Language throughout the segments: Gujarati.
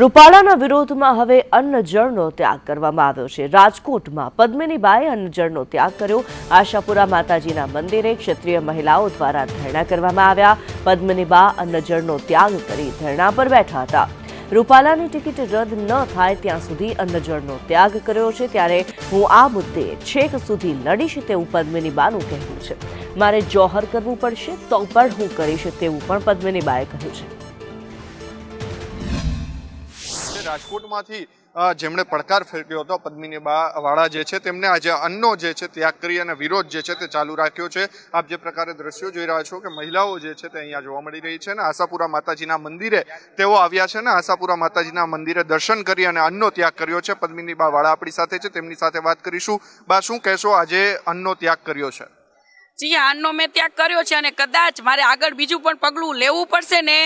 રૂપાલાના વિરોધમાં હવે અન્ન જળનો ત્યાગ કરવામાં આવ્યો છે. રાજકોટમાં પદ્મિનીબાએ અન્ન જળનો ત્યાગ કર્યો. આશાપુરા માતાજીના મંદિરે ક્ષત્રિય મહિલાઓ દ્વારા ધરણા કરવામાં આવ્યા. પદ્મિનીબા અન્ન જળનો ત્યાગ કરી ધરણા પર બેઠા હતા. રૂપાલાની ટિકિટ રદ ન થાય ત્યાં સુધી અન્નજળનો ત્યાગ કર્યો છે. ત્યારે હું આ મુદ્દે છેક સુધી લડીશ તેવું પદ્મિનીબાનું કહેવું છે. મારે જોહર કરવું પડશે, તો પણ હું કરીશ તેવું પણ પદ્મિનીબાએ કહ્યું છે. રાજકોટમાંથી જેમણે પડકાર ફેંક્યો હતો પદ્મિની બા વાળા જે છે, તેમને આજે અન્નો જે છે, ત્યાગ કરી અને વિરોધ જે છે, તે ચાલુ રાખ્યો છે. આપ જે પ્રકારે દ્રશ્યો જોઈ રહ્યા છો કે મહિલાઓ જે છે, તે અહીંયા જોવા મળી રહી છે અને આશાપુરા માતાજીના મંદિરે તેઓ આવ્યા છે ને આશાપુરા માતાજીના મંદિરે દર્શન કરી અને અન્નો ત્યાગ કર્યો છે. પદ્મિની બા વાળા આપણી સાથે છે, તેમની સાથે વાત કરીશું. બા, શું કહેશો આજે અન્નો ત્યાગ કર્યો છે? જી આનનો મેં ત્યાગ કર્યો છે અને કદાચ મારે આગળ બીજું પણ પગલું લેવું પડશે ને,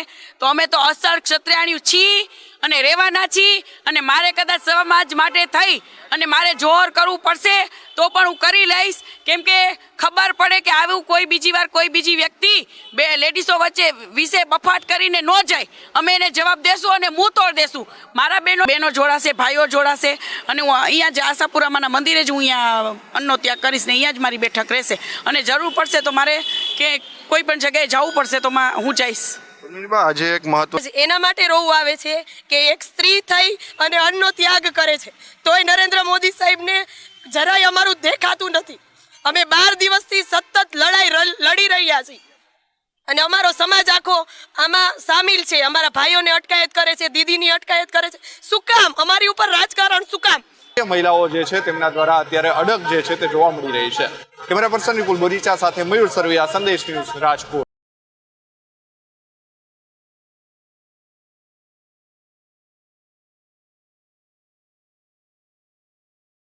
તો અમે તો અસર ક્ષત્રિયાણી છીએ અને રહેવાના છીએ અને મારે કદાચ સમાજ માટે થઈ અને મારે જોર કરવું પડશે, તો પણ હું કરી લઈશ. કેમ કે ખબર પડે કે આવું કોઈ બીજી વાર કોઈ બીજી વ્યક્તિ બે લેડીસો વચ્ચે વિશે બફાટ કરીને ન જાય. અમે એને જવાબ દેશું અને મું તોડ દેશું. મારા બેનો બેનો જોડાશે ભાઈઓ જોડાશે અને હું અહીંયા જ આશાપુરામાના મંદિરે જ હું અહીંયા અન્નો ત્યાગ કરીશ ને અહીંયા જ મારી બેઠક રહેશે. અને જરૂર પડશે તો મારે કે કોઈ પણ જગ્યાએ જવું પડશે તો માં હું જઈશ. આજે એક મહત્વ એના માટે રોવું આવે છે કે એક સ્ત્રી થઈ અને અન્નનો ત્યાગ કરે છે. તોય નરેન્દ્ર મોદી સાહેબને જરાય અમારું દેખાતું નથી. અમે બાર દિવસથી સતત લડાઈ લડી રહ્યા છીએ. અને અમારો સમાજ આખો આમાં સામેલ છે. અમારા ભાઈઓને અટકાયત કરે છે, દીદીની અટકાયત કરે છે. શું કામ? અમારી ઉપર રાજકારણ શું કામ? મહિલાઓ જે છે તેમના દ્વારા અત્યારે અડગ જે છે તે જોવા મળી રહી છે. કેમેરા પર્સન વિપુલ બોરીચા સાથે મયુર સરવૈયા, સંદેશ ન્યૂઝ રાજકોટ.